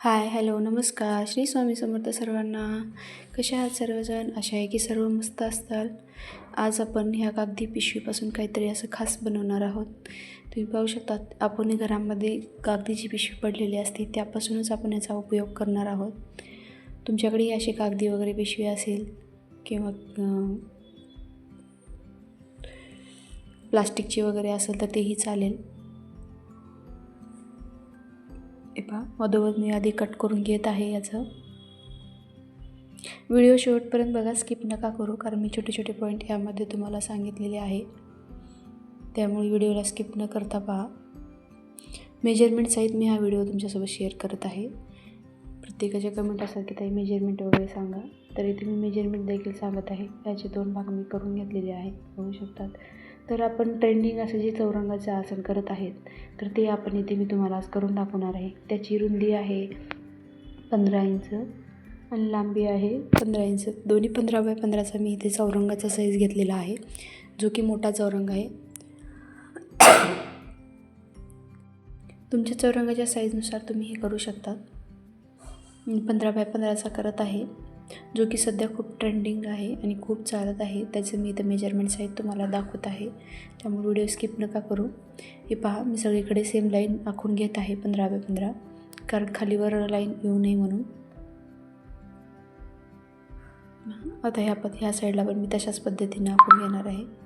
Hi hello नमस्कार. श्री स्वामी समर्थ सर्वांना. कसे आहात सर्वजण? अशा आहे की सर्व मस्त असताल. आज आपण ह्या कागदी पिशवीपासून काहीतरी असं खास बनवणार आहोत. तुम्ही पाहू शकतात आपण घरामध्ये कागदीची पिशवी पडलेली असते त्यापासूनच आपण याचा उपयोग करणार आहोत. तुमच्याकडे अशी कागदी वगैरे पिशवी असेल किंवा प्लास्टिकची वगैरे असेल तर तेही चालेल. हे पहा मधोमध मी आधी कट करून घेत आहे याचं. व्हिडिओ शेवटपर्यंत बघा स्किप नका करू कारण मी छोटे छोटे पॉईंट यामध्ये तुम्हाला सांगितलेले आहे. त्यामुळे व्हिडिओला स्किप न करता पहा. मेजरमेंट सहित मी हा व्हिडिओ तुमच्यासोबत शेअर करत आहे. प्रत्येकाच्या कमेंट असतात की ताई मेजरमेंट वगैरे सांगा. तर इथे मी मेजरमेंट देखील सांगत आहे. याचे दोन भाग मी करून घेतलेले आहे बघू शकतात. तर आपण ट्रेंडिंग असं जे चौरंगाचं आसन करत आहेत तर ते आपण इथे मी तुम्हाला आज करून दाखवणार आहे. त्याची रुंदी आहे पंधरा इंच आणि लांबी आहे पंधरा इंच. दोन्ही पंधरा बाय पंधराचा मी इथे चौरंगाचा साईज घेतलेला आहे जो की मोठा चौरंग आहे. तुमच्या चौरंगाच्या साईजनुसार तुम्ही हे करू शकता. पंधरा बाय पंधराचा करत आहे. जो की सध्या खूप ट्रेंडिंग आहे आणि खूप चालत आहे त्याचं मी इथं मेजरमेंट आहेत तुम्हाला दाखवत आहे. त्यामुळे व्हिडिओ स्किप नका करू. हे पहा मी सगळीकडे सेम लाईन आखून घेत आहे पंधरा बाय पंधरा. कारण खालीवर लाईन येऊ नये म्हणून. आता ह्या पद ह्या साईडला पण मी तशाच पद्धतीने आखून घेणार आहे.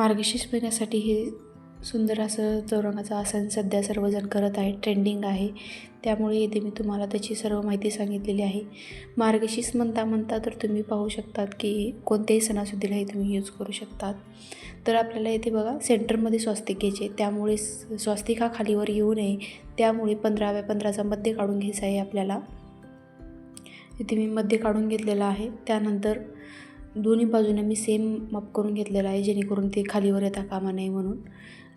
मार्गशीर्ष महिन्यासाठी हे सुंदर असं चौरंगाचं आसन सध्या सर्वजण करत आहे ट्रेंडिंग आहे. त्यामुळे येथे मी तुम्हाला त्याची सर्व माहिती सांगितलेली आहे. मार्गशीर्ष म्हणता म्हणता तर तुम्ही पाहू शकतात की कोणत्याही सणासुदीला हे तुम्ही यूज करू शकतात. तर आपल्याला येथे बघा सेंटरमध्ये स्वस्तिक घ्यायचे. त्यामुळे स्वस्तिक हा खालीवर येऊ नये. त्यामुळे पंधराव्या पंधराचा मध्य काढून घ्यायचा आहे आपल्याला. इथे मी मध्य काढून घेतलेला आहे. त्यानंतर दोन्ही बाजूने मी सेम माप करून घेतलेलं आहे जेणेकरून ते खालीवर येता कामा नये म्हणून.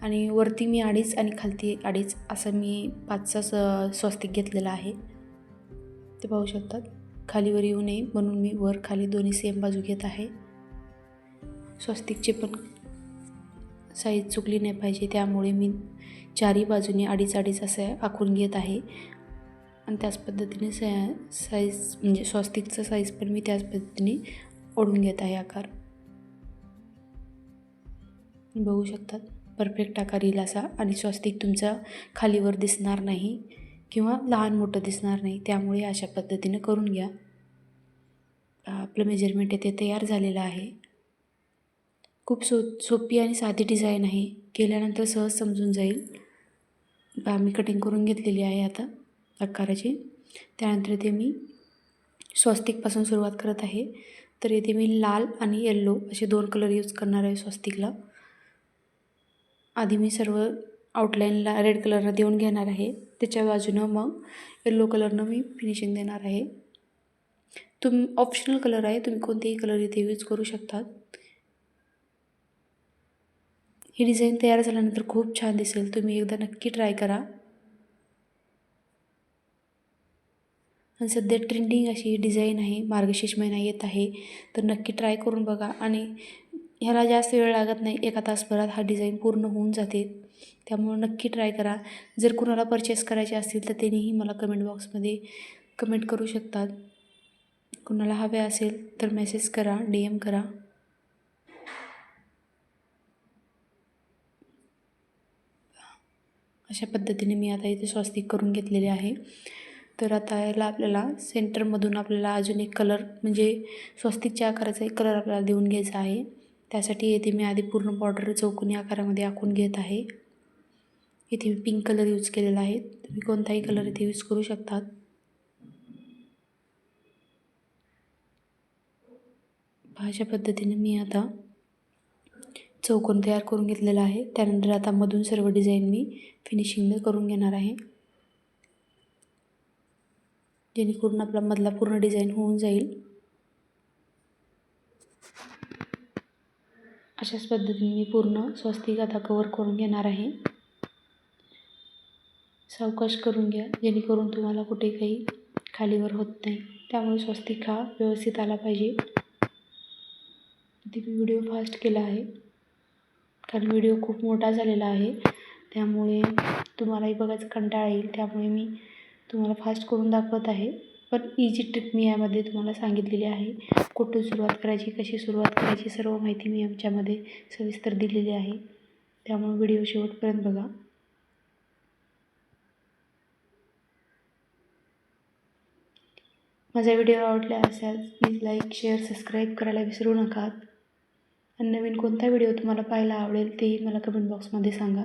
आणि वरती मी अडीच आणि खालती अडीच असं मी पाचचा स स्वस्तिक घेतलेला आहे. ते पाहू शकतात. खालीवर येऊ नये म्हणून मी वर खाली दोन्ही सेम बाजू घेत आहे. स्वस्तिकचे पण साईज चुकली नाही पाहिजे त्यामुळे मी चारही बाजूने अडीच अडीच असं आखून घेत आहे. आणि त्याच पद्धतीने साईज म्हणजे स्वस्तिकचं साईज पण मी त्याच पद्धतीने ओढून घेत आहे आकार. बघू शकतात परफेक्ट आकार येईल असा आणि स्वस्तिक तुमचा खालीवर दिसणार नाही किंवा लहान मोठं दिसणार नाही त्यामुळे अशा पद्धतीनं करून घ्या. आपलं मेजरमेंट येथे तयार झालेलं आहे. खूप सो सोपी आणि साधी डिझाईन आहे. केल्यानंतर सहज समजून जाईल. मी कटिंग करून घेतलेली आहे आता आकाराची. त्यानंतर ते मी स्वस्तिकपासून सुरुवात करत आहे. तर येथे मी लाल आणि येल्लो असे दोन कलर यूज करणार आहे स्वस्तिकला. आधी मी सर्व आउटलाईनला रेड कलरनं देऊन घेणार आहे. त्याच्या बाजूनं मग येल्लो कलरनं मी फिनिशिंग देणार आहे. तुम ऑप्शनल कलर आहे. तुम्ही कोणतेही कलर इथे यूज करू शकतात. ही डिझाईन तयार झाल्यानंतर खूप छान दिसेल. तुम्ही एकदा नक्की ट्राय करा. आणि सध्या ट्रेंडिंग अशी डिझाईन आहे मार्गशीर्ष महिना येत आहे. तर नक्की ट्राय करून बघा. आणि ह्याला जास्त वेळ लागत नाही एका तासभरात हा डिझाईन पूर्ण होऊन जाते. त्यामुळं नक्की ट्राय करा. जर कुणाला परचेस करायचे असतील तर त्यांनीही मला कमेंट बॉक्समध्ये कमेंट करू शकतात. कुणाला हवे असेल तर मेसेज करा डी एम करा. अशा पद्धतीने मी आता इथे स्वस्तिक करून घेतलेले आहे. तर आता याला आपल्याला सेंटरमधून आपल्याला अजून एक कलर म्हणजे स्वस्तिकच्या आकाराचा एक कलर आपल्याला देऊन घ्यायचा आहे. त्यासाठी येथे मी आधी पूर्ण बॉर्डर चौकोनी आकारामध्ये आखून घेत आहे. इथे मी पिंक कलर यूज केलेला आहे. तुम्ही कोणताही कलर इथे यूज करू शकतात. अशा पद्धतीने मी आता चौकोन तयार करून घेतलेला आहे. त्यानंतर आता मधून सर्व डिझाईन मी फिनिशिंग करून घेणार आहे. जेणेकरून आपला मधला पूर्ण डिझाईन होऊन जाईल. अशाच पद्धतीने मी पूर्ण स्वस्तिक आता कवर करून घेणार आहे. सावकाश करून घ्या जेणेकरून तुम्हाला कुठे काही खालीवर होत नाही. त्यामुळे स्वस्तिक हा व्यवस्थित आला पाहिजे. ते मी व्हिडिओ फास्ट केला आहे. कारण व्हिडिओ खूप मोठा झालेला आहे. त्यामुळे तुम्हालाही बघायचं कंटाळा येईल. त्यामुळे मी तुम्हाला फास्ट करून दाखवत आहे. पण इजी ट्रिक मी यामध्ये तुम्हाला सांगितलेली आहे. कुठून सुरुवात करायची कशी सुरुवात करायची सर्व माहिती मी आमच्यामध्ये सविस्तर दिलेली आहे. त्यामुळे व्हिडिओ शेवटपर्यंत बघा. माझा व्हिडिओ आवडला असाल प्लीज लाईक शेअर सबस्क्राईब करायला विसरू नका. आणि नवीन कोणता व्हिडिओ तुम्हाला पाहायला आवडेल तेही मला कमेंट बॉक्समध्ये सांगा.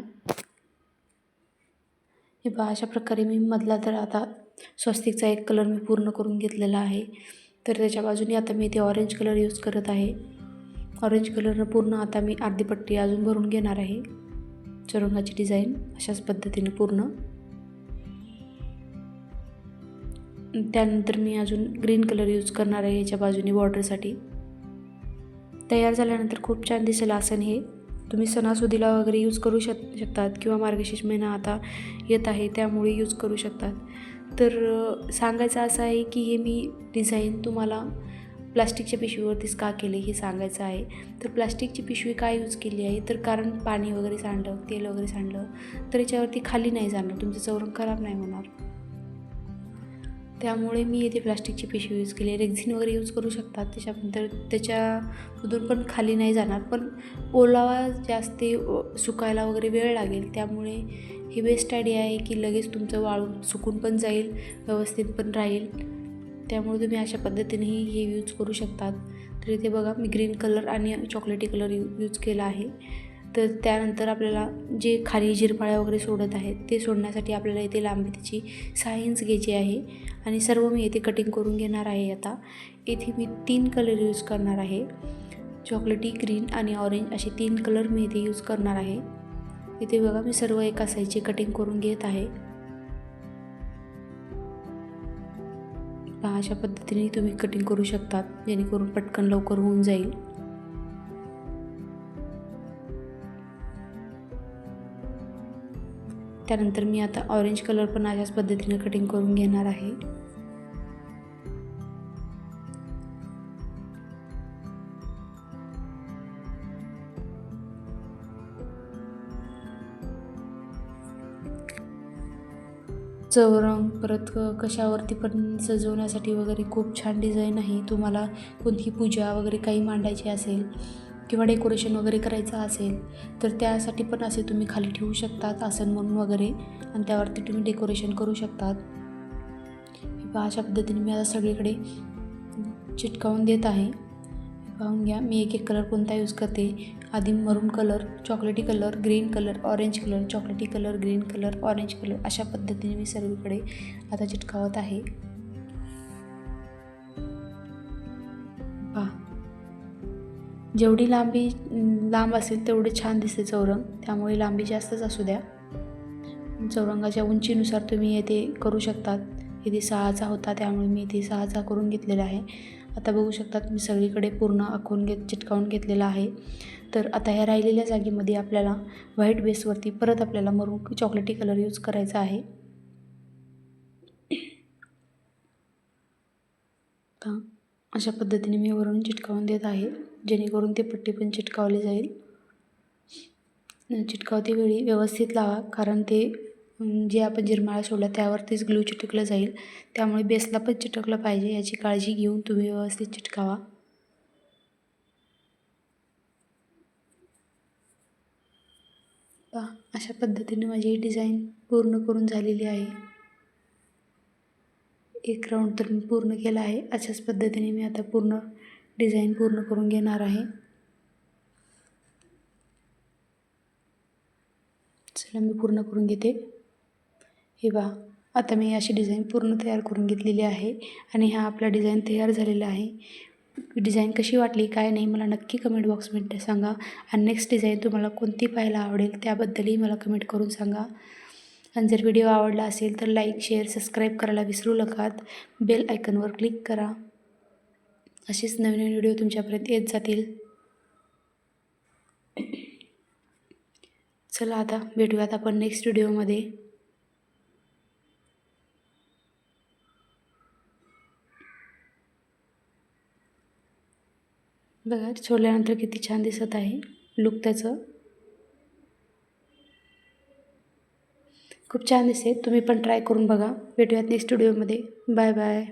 हे अशा प्रकारे मी मधला तर आता स्वस्तिकचा एक कलर मी पूर्ण करून घेतलेला आहे. तर त्याच्या बाजूने आता मी इथे ऑरेंज कलर यूज करत आहे. ऑरेंज कलरनं पूर्ण आता मी अर्धी पट्टी अजून भरून घेणार आहे. चुरंगाची डिझाईन अशाच पद्धतीने पूर्ण. त्यानंतर मी अजून ग्रीन कलर यूज करणार आहे याच्या बाजूने बॉर्डरसाठी तयार झाल्यानंतर खूप छान दिसेल आसन हे तुम्ही सणासुदीला वगैरे यूज करू शक शकतात किंवा मार्गशीर्ष महिना आता येत आहे त्यामुळे यूज करू शकतात. तर सांगायचं असं आहे की हे मी डिझाईन तुम्हाला प्लास्टिकच्या पिशवीवरतीच का केले हे सांगायचं आहे. तर प्लास्टिकची पिशवी काय यूज केली आहे? तर कारण पाणी वगैरे सांडलं तेल वगैरे सांडलं तर याच्यावरती खाली नाही जाणार तुमचं चौरंग खराब नाही होणार. त्यामुळे मी येथे प्लास्टिकची पिशवी यूज केली. रेक्झिन वगैरे यूज करू शकतात त्याच्यानंतर त्याच्यामधून पण खाली नाही जाणार. पण ओलावा जास्त सुकायला वगैरे वेळ लागेल. त्यामुळे ही बेस्ट आयडिया आहे की लगेच तुमचं वाळू सुकून पण जाईल व्यवस्थित पण राहील. त्यामुळे तुम्ही अशा पद्धतीनेही हे यूज करू शकतात. तर इथे बघा मी ग्रीन कलर आणि चॉकलेटी कलर यू यूज केला आहे. तर त्यानंतर आपल्याला जे खाली झिरपाळ्या वगैरे सोडत आहेत ते सोडण्यासाठी आपल्याला इथे लांबी त्याची सहा इंच घ्यायची आहे. आणि सर्व मी येथे कटिंग करून घेणार आहे आता. येथे मी तीन कलर यूज करणार आहे. चॉकलेटी ग्रीन आणि ऑरेंज असे तीन कलर मी इथे यूज करणार आहे. इथे बघा मी सर्व एका साईजची कटिंग करून घेत आहे. पहा अशा पद्धतीने तुम्ही कटिंग करू शकतात जेणेकरून पटकन लवकर होऊन जाईल. त्यानंतर मी आता ऑरेंज कलर पण अशाच पद्धतीने कटिंग करून घेणार आहे. चौरंग परत कशावरती पण सजवण्यासाठी वगैरे खूप छान डिझाईन आहे. तुम्हाला कोणती पूजा वगैरे काही मांडायची असेल किंवा डेकोरेशन वगैरे करायचं असेल तर त्यासाठी पण असे तुम्ही खाली ठेवू शकतात आसन म्हणून वगैरे आणि त्यावरती तुम्ही डेकोरेशन करू शकतात. अशा पद्धतीने मी आता सगळीकडे चिटकावून देत आहे. पाहून घ्या मी एक एक कलर कोणता यूज करते? आधी मरून कलर चॉकलेटी colour green colour orange colour चॉकलेटी colour green colour orange colour अशा पद्धतीने मी सगळीकडे आता चिटकावत आहे. जेवढी लांबी लांब असेल तेवढे छान दिसते चौरंग. त्यामुळे लांबी जास्तच असू द्या. चौरंगाच्या उंचीनुसार तुम्ही येथे करू शकतात. इथे सहाचा होता त्यामुळे मी इथे सहाचा करून घेतलेला आहे. आता बघू शकतात मी सगळीकडे पूर्ण आखून घेत चिटकावून घेतलेला आहे. तर आता ह्या राहिलेल्या जागेमध्ये आपल्याला व्हाईट बेसवरती परत आपल्याला मरून चॉकलेटी कलर यूज करायचा आहे. अशा पद्धतीने मी वरून चिटकावून देत आहे. जेणेकरून ते पट्टी पण चिटकावली जाईल. चिटकावते वेळी व्यवस्थित लावा कारण ते जे आपण जिरमाळा सोडला त्यावरतीच ग्लू चिटकलं जाईल. त्यामुळे बेसला पण चिटकलं पाहिजे याची काळजी घेऊन तुम्ही व्यवस्थित चिटकावा. पहा अशा पद्धतीने माझी डिझाईन पूर्ण करून झालेली आहे. एक राऊंड तर मी पूर्ण केला आहे अशाच पद्धतीने मी आता पूर्ण डिझाईन पूर्ण करून घेणार आहे. चला मी पूर्ण करून घेते. हे बा आता मी अशी डिझाईन पूर्ण तयार करून घेतलेली आहे आणि हा आपला डिझाईन तयार झालेला आहे. डिझाईन कशी वाटली काय नाही मला नक्की कमेंट बॉक्समध्ये सांगा. आणि नेक्स्ट डिझाईन तुम्हाला कोणती पाहायला आवडेल त्याबद्दलही मला कमेंट करून सांगा. आणि जर व्हिडिओ आवडला असेल तर लाईक शेअर सबस्क्राईब करायला विसरू नकात बेल आयकनवर क्लिक करा. असेच नवीन नवीन व्हिडिओ तुमच्यापर्यंत येत जातील. चला आता भेटूयात आपण नेक्स्ट व्हिडिओमध्ये बघा सोडल्यानंतर किती छान दिसत आहे लुक त्याचं. खूप छान दिसते तुम्ही पण ट्राय करून बघा. भेटूयात नेक्स्ट व्हिडिओमध्ये बाय बाय